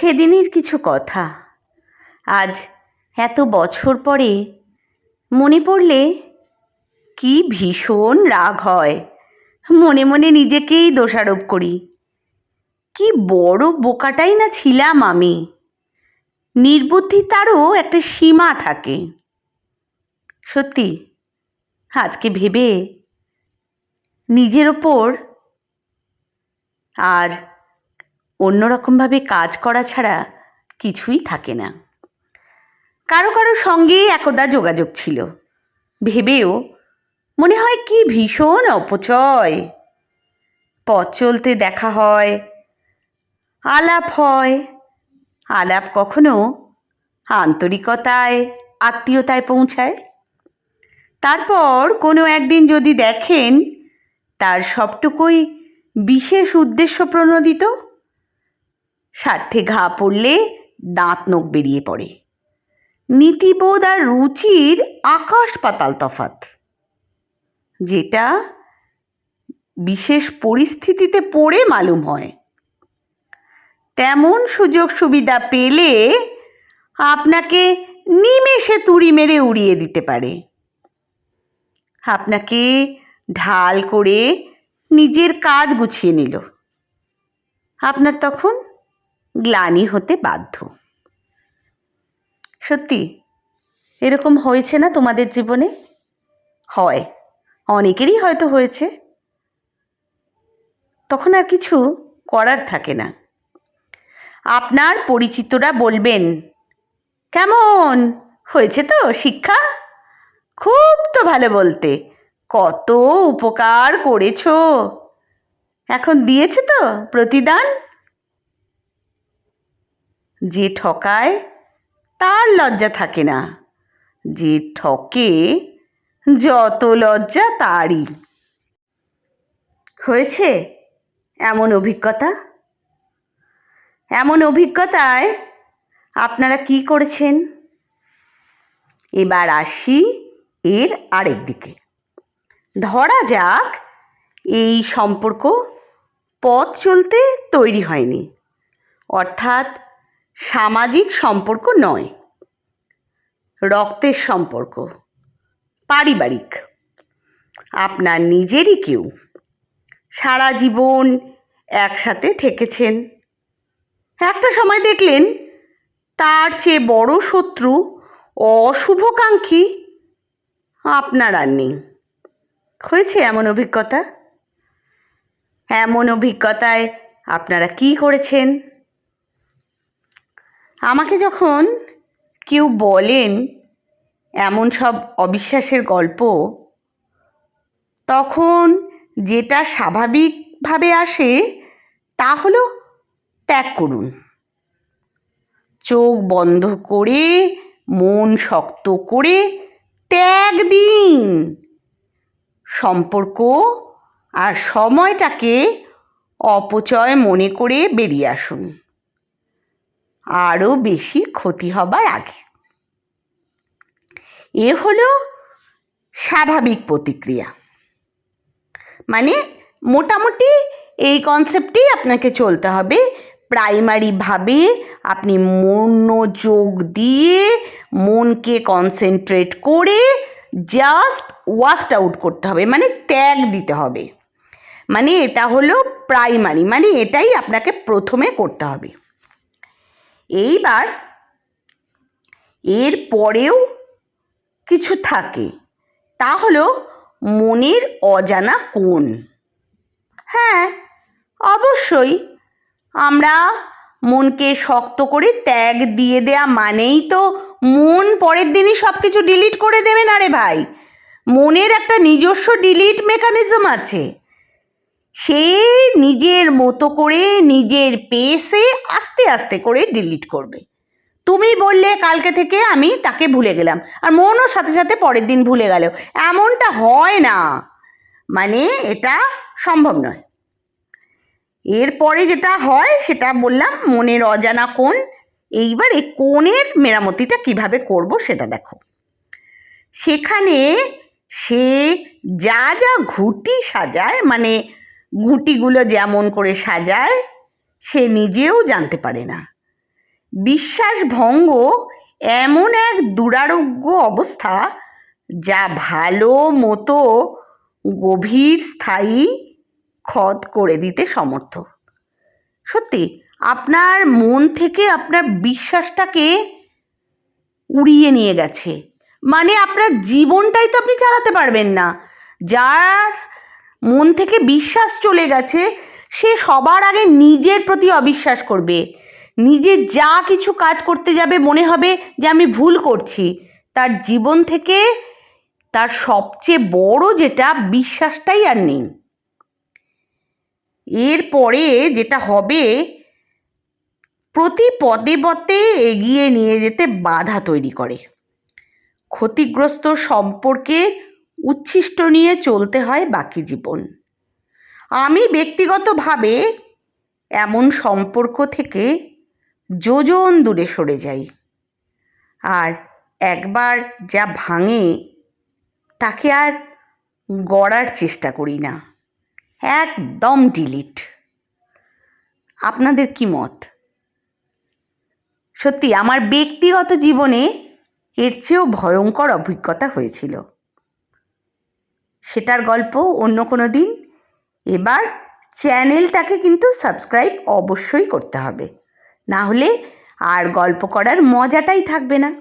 সেদিনের কিছু কথা। আজ এত বছর পরে মনে পড়লে কি ভীষণ রাগ হয়। মনে মনে নিজেকেই দোষারোপ করি। কি বড় বোকাটাই না ছিলাম আমি। নির্বুদ্ধিতারও একটা সীমা থাকে। সত্যি, আজকে ভেবে নিজের ওপর আর অন্যরকমভাবে কাজ করা ছাড়া কিছুই থাকে না। কারও কারও সঙ্গে একদা যোগাযোগ ছিল। ভেবেও মনে হয় কি ভীষণ অপচয়। পথ চলতে দেখা হয়, আলাপ হয়। আলাপ কখনো আন্তরিকতায়, আত্মীয়তায় পৌঁছায়। তারপর কোনো একদিন যদি দেখেন তার সবটুকুই বিশেষ উদ্দেশ্য প্রণোদিত স্বার্থে ঘা পড়লে দাঁত নখ বেরিয়ে পড়ে। নীতিবোধ আর রুচির আকাশ পাতাল তফাত যেটা বিশেষ পরিস্থিতিতে পড়ে মালুম হয়। তেমন সুযোগ সুবিধা পেলে আপনাকে নিমেষে তুড়ি মেরে উড়িয়ে দিতে পারে। আপনাকে ঢাল করে নিজের কাজ গুছিয়ে নিল। আপনার তখন গ্লানি হতে বাধ্য। সত্যি, এরকম হয়েছে না তোমাদের জীবনে? হয়, অনেকেরই হয়তো হয়েছে। তখন আর কিছু করার থাকে না। আপনার পরিচিতরা বলবেন, কেমন? হয়েছে তো শিক্ষা? খুব তো ভালো বলতে। কত উপকার করেছ। এখন দিয়েছে তো প্রতিদান? যে ঠকায় তার লজ্জা থাকে না। যে ঠকে যত লজ্জা তারই। হয়েছে এমন অভিজ্ঞতা? এমন অভিজ্ঞতায় আপনারা কি করেছেন? এবার আসি এর আরেক দিকে। ধরা যাক এই সম্পর্ক পথ চলতে তৈরি হয়নি। অর্থাৎ সামাজিক সম্পর্ক নয়, রক্তের সম্পর্ক, পারিবারিক। আপনার নিজেরই কেউ সারা জীবন একসাথে থেকেছেন। একটা সময় দেখলেন তার চেয়ে বড় শত্রু অশুভকাঙ্ক্ষী আপনার আর নেই। হয়েছে এমন অভিজ্ঞতা? এমন অভিজ্ঞতায় আপনারা কি করেছেন? আমাকে যখন কেউ বলেন এমন সব অবিশ্বাসের গল্প, তখন যেটা স্বাভাবিকভাবে আসে তা হলো ত্যাগ করুন। চোখ বন্ধ করে, মন শক্ত করে ত্যাগ দিন। সম্পর্ক আর সময়টাকে অপচয় মনে করে বেরিয়ে আসুন। আরও বেশি ক্ষতি হবার আগে। এ হলো স্বাভাবিক প্রতিক্রিয়া। মানে মোটামুটি এই কনসেপ্টেই আপনাকে চলতে হবে। প্রাইমারিভাবে আপনি মনোযোগ দিয়ে মনকে কনসেন্ট্রেট করে জাস্ট ওয়াস্ট আউট করতে হবে মানে ত্যাগ দিতে হবে। মানে এটা হলো প্রাইমারি মানে এটাই আপনাকে প্রথমে করতে হবে। এইবার এর পরেও কিছু থাকে। তা হলো মনের অজানা কোণ। হ্যাঁ অবশ্যই আমরা মনকে শক্ত করে ত্যাগ দিয়ে দেয়া মানেই তো মন পরের দিনই সব কিছু ডিলিট করে দেবে না রে ভাই, মনের একটা নিজস্ব ডিলিট মেকানিজম আছে। সে নিজের মতো করে, নিজের পেসে আস্তে আস্তে করে ডিলিট করবে। তুমি বললে কালকে থেকে আমি তাকে ভুলে গেলাম। আর মনও সাথে সাথে পরের দিন ভুলে গেল। এমনটা হয় না। মানে এটা সম্ভব নয়। এরপরে যেটা হয়, সেটা বললাম, মনের অজানা কোণ। এইবার এই কোণের মেরামতিটা কীভাবে করব সেটা দেখো। সেখানে সে যা যা ঘুটি সাজায় মানে ঘুটিগুলো যেমন করে সাজায়, সে নিজেও জানতে পারে না। বিশ্বাসভঙ্গ এমন এক দুরারোগ্য অবস্থা যা ভালো মতো গভীর স্থায়ী ক্ষত করে দিতে সমর্থ। সত্যি, আপনার মন থেকে আপনার বিশ্বাসটাকে উড়িয়ে নিয়ে গেছে। মানে আপনার জীবনটাই তো আপনি চালাতে পারবেন না। যার মন থেকে বিশ্বাস চলে গেছে, সে সবার আগে নিজের প্রতি অবিশ্বাস করবে। নিজে যা কিছু কাজ করতে যাবে মনে হবে যে আমি ভুল করছি। তার জীবন থেকে তার সবচেয়ে বড় যেটা, বিশ্বাসটাই আর নেই। এরপরে যেটা হবে, প্রতি পদে পদে এগিয়ে নিয়ে যেতে বাধা তৈরি করে। ক্ষতিগ্রস্ত সম্পর্কে উচ্ছিষ্ট নিয়ে চলতে হয় বাকি জীবন। আমি ব্যক্তিগতভাবে এমন সম্পর্ক থেকে যোজন দূরে সরে যাই। আর একবার যা ভাঙে, তাকে আর গড়ার চেষ্টা করি না। একদম ডিলিট আপনাদের কি মত? সত্যি, আমার ব্যক্তিগত জীবনে এর চেয়েও ভয়ঙ্কর অভিজ্ঞতা হয়েছিল। সেটার গল্প অন্য কোনো দিন। এবার চ্যানেলটাকে কিন্তু সাবস্ক্রাইব অবশ্যই করতে হবে। না হলে আর গল্প করার মজাটাই থাকবে না।